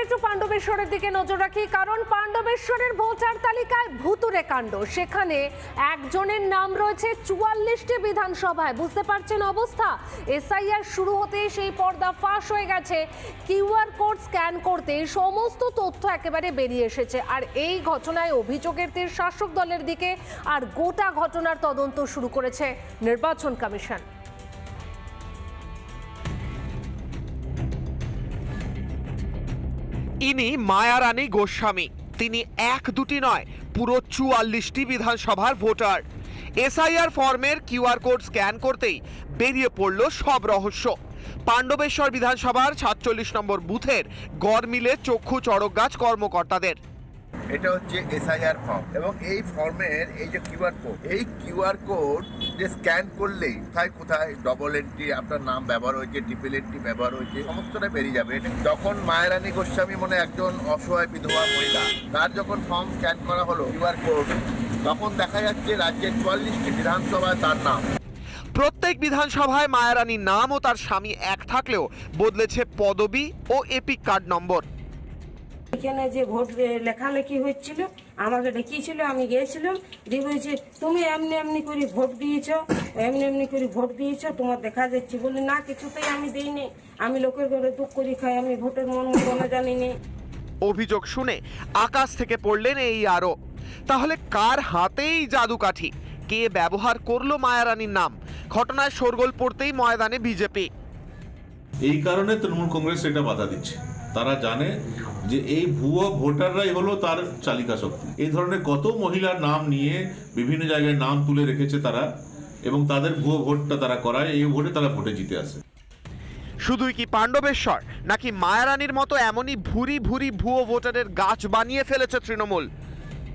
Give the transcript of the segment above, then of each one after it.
এবার একটু পাণ্ডবেশ্বরের দিকে নজর রাখি, কারণ পাণ্ডবেশ্বরের ভোটার তালিকায় ভুতুরে কাণ্ড। সেখানে একজনের নাম রয়েছে চুয়াল্লিশটি বিধানসভায়। বুঝতে পারছেন অবস্থা? এসআইআর শুরু হতেই সেই পর্দা ফাঁস হয়ে গেছে। কিউআর কোড স্ক্যান করতে সমস্ত তথ্য একেবারে বেরিয়ে এসেছে। আর এই ঘটনায় অভিযোগের তীর শাসক দলের দিকে আর গোটা ঘটনার তদন্ত শুরু করেছে নির্বাচন কমিশন। ইনি মায়ারানী গোস্বামী। তিনি এক দুটি নয়, পুরো চুয়াল্লিশটি বিধানসভার ভোটার। এসআইআর ফর্মের কিউআর কোড স্ক্যান করতেই বেরিয়ে পড়ল সব রহস্য। পাণ্ডবেশ্বর বিধানসভার সাতচল্লিশ নম্বর বুথের গড় মিলে চক্ষু চড়ক গাছ কর্মকর্তাদের। এটা হচ্ছে এসআইআর ফর্ম এবং এই ফর্মের এই যে কিউআর কোড, এই কিউআর কোড যে স্ক্যান করলেই কোথায় কোথায় ডবল এন্ট্রি আপনার নাম ব্যবহার হয়েছে ট্রিপল এন্ট্রি ব্যবহার হয়েছে, সমস্তটা বেরিয়ে যাবে। যখন মায়েরানী গোস্বামী মনে একজন অসহায় বিধবা মহিলা, তার যখন ফর্ম স্ক্যান করা হলো কিউআর কোড তখন দেখা যাচ্ছে রাজ্যের চুয়াল্লিশটি বিধানসভায় তার নাম। প্রত্যেক বিধানসভায় মায়ারানীর নাম ও তার স্বামী এক থাকলেও বদলেছে পদবি ও এপিক কার্ড নম্বর। এখানে যে ভোট লেখালেখি হচ্ছিল, আমাকে ডেকেছিল আমি গিয়েছিলাম, দিয়ে বলছে, তুমি এমনি এমনি করে ভোট দিয়েছ, এমনি এমনি করে ভোট দিয়েছ, তোমার দেখা যাচ্ছে বলি, না, কিছুতেই আমি দিইনি। আমি লোকের ঘরে দুঃখ করে খাই আমি ভোটের মন মনে জানি নি অভিযোগ শুনে আকাশ থেকে পড়লেন এই আরও। তাহলে কার হাতেই জাদুকাঠি? কে ব্যবহার করল মায়ারানীর নাম? ঘটনায় শোরগোল পড়তেই ময়দানে বিজেপি। এই কারণে তৃণমূল কংগ্রেস এটা বাধা দিচ্ছে। তারা জানে যে এই ভুয়ো ভোটাররাই হলো তার চালিকা শক্তি। এই ধরনের কত মহিলার নাম নিয়ে বিভিন্ন জায়গায় নাম তুলে রেখেছে তারা এবং তাদের ভুয়ো ভোটটা তারা করায়, এই ভোটে তারা ভোটে জিতে আসে। শুধুই কি পাণ্ডবেশ্বর নাকি মায়ারানীর মতো এমনই ভুরি ভুরি ভুয়ো ভোটারের গাছ বানিয়ে ফেলেছে তৃণমূল?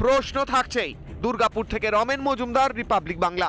প্রশ্ন থাকছেই দুর্গাপুর থেকে রমেন মজুমদার, রিপাবলিক বাংলা।